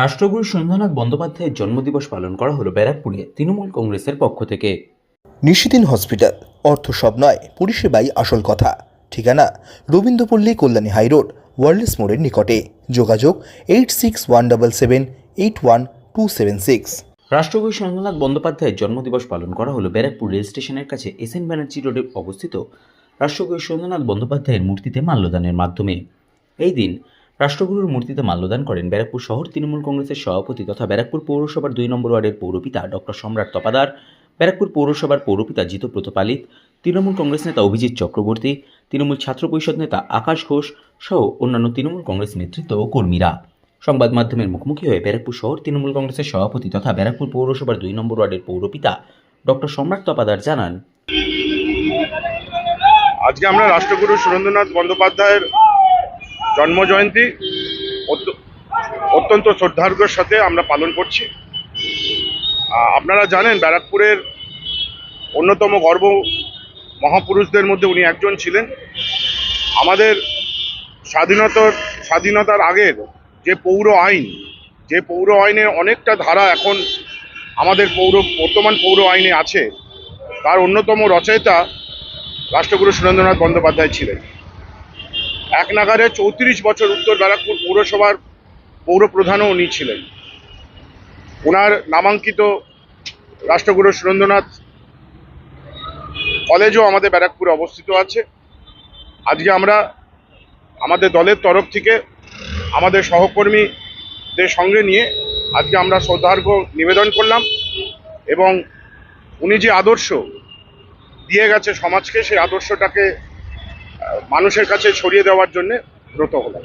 রাষ্ট্রগুরু সন্ধ্যানাথ বন্দ্যোপাধ্যায়ের জন্মদিবস পালন করা হলো ব্যারাকপুরে তৃণমূল কংগ্রেসের পক্ষ থেকে। নিশিদিন হসপিটাল অর্থ সব নয় পরিষেবাই আসল কথা। ঠিকানা রবীন্দ্রপল্লী কল্যাণী হাইরোড ওয়ার্ল্ডস মোড়ের নিকটে। যোগাযোগ eight six one double seven eight one two seven six. রাষ্ট্রকবি সন্ধ্যানাথ বন্দ্যোপাধ্যায়ের জন্মদিবস পালন করা হলো ব্যারাকপুর রেল স্টেশনের কাছে এস এন ব্যানার্জি রোডে অবস্থিত রাষ্ট্রকবি সন্ধ্যানাথ বন্দ্যোপাধ্যায়ের মূর্তিতে মাল্যদানের মাধ্যমে। এই দিন রাষ্ট্রগুরুর মূর্তিতে মাল্যদান করেন ব্যারাকপুর শহর। তৃণমূল কংগ্রেসের সভাপতি তথা ব্যারাকপুর পৌরসভার দুই নম্বর ওয়ার্ডের পৌরপিতা ডক্টর সম্রাট তপাদার, ব্যারাকপুর পৌরসভার পৌরপিতা জিতব্রত পালিত তৃণমূল কংগ্রেস নেতা অভিজিৎ চক্রবর্তী, তৃণমূল ছাত্র পরিষদ নেতা আকাশ ঘোষ সহ অন্যান্য তৃণমূল কংগ্রেস নেতৃত্ব ও কর্মীরা। সংবাদ মাধ্যমের মুখোমুখি হয়ে ব্যারাকপুর শহর তৃণমূল কংগ্রেসের সভাপতি তথা ব্যারাকপুর পৌরসভার দুই নম্বর ওয়ার্ডের পৌরপিতা ডক্টর সম্রাট তপাদার জানান, আজকে আমরা রাষ্ট্রগুরু সুরেন্দ্রনাথ বন্দ্যোপাধ্যায়ের জন্মজয়ন্তী অত্য- অত্যন্ত শ্রদ্ধার্ঘ্যের সাথে আমরা পালন করছি। আপনারা জানেন ব্যারাকপুরের অন্যতম গর্ব মহাপুরুষদের মধ্যে উনি একজন ছিলেন। আমাদের স্বাধীনতার স্বাধীনতার আগের যে পৌর আইন, যে পৌর আইনে অনেকটা ধারা এখন আমাদের পৌর, বর্তমান পৌর আইনে আছে। তার অন্যতম রচয়িতা রাষ্ট্রগুরু সুরেন্দ্রনাথ বন্দ্যোপাধ্যায় ছিলেন। এক নাগারে চৌত্রিশ বছর উত্তর ব্যারাকপুর পৌরসভার পৌর প্রধানও উনি ছিলেন। ওনার নামাঙ্কিত রাষ্ট্রগুরু সুরেন্দ্রনাথ কলেজও আমাদের ব্যারাকপুরে অবস্থিত আছে। আজকে আমরা আমাদের দলের তরফ থেকে আমাদের সহকর্মীদের সঙ্গে নিয়ে আজকে আমরা শ্রদ্ধার্ঘ্য নিবেদন করলাম এবং উনি যে আদর্শ দিয়ে গেছে সমাজকে, সেই আদর্শটাকে মানুষের কাছে ছড়িয়ে দেওয়ার জন্য ব্রত হলাম।